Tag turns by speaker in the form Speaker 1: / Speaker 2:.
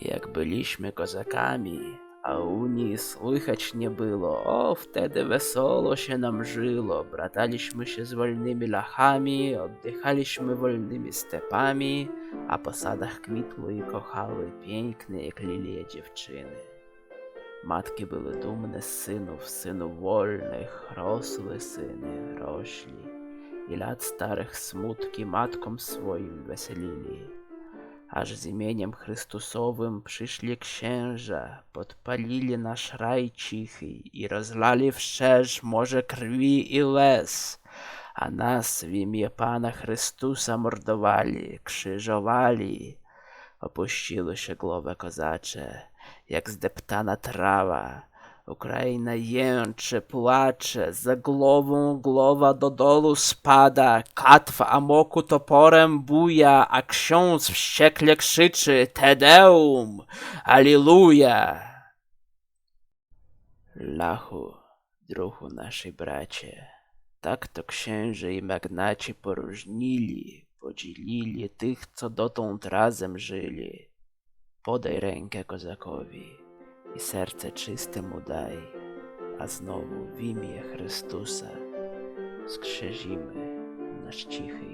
Speaker 1: Jak byliśmy kozakami, a Unii słychać nie było, o wtedy wesoło się nam żyło. Brataliśmy się z wolnymi lachami, oddychaliśmy wolnymi stepami, a po sadach kwitły i kochały piękne jak lilie dziewczyny. Matki były dumne z synów, synów wolnych, rosły syny, rośli i lat starych smutki matkom swoim weselili. Aż z imieniem Chrystusowym przyszli księża, podpalili nasz raj cichy i rozlali wszerz morze krwi i łez, a nas w imię Pana Chrystusa mordowali, krzyżowali. Opuściły się głowy kozacze, jak zdeptana trawa. Ukraina jęczy, płacze, za głową głowa do dolu spada, kat w amoku toporem buja, a ksiądz wściekle krzyczy Tedeum, Alleluja! Lachu, druhu nasi bracie, tak to księże i magnaci poróżnili, podzielili tych, co dotąd razem żyli. Podaj rękę kozakowi i serce czyste mu daj, a znowu w imię Chrystusa skrzezimy nasz cichy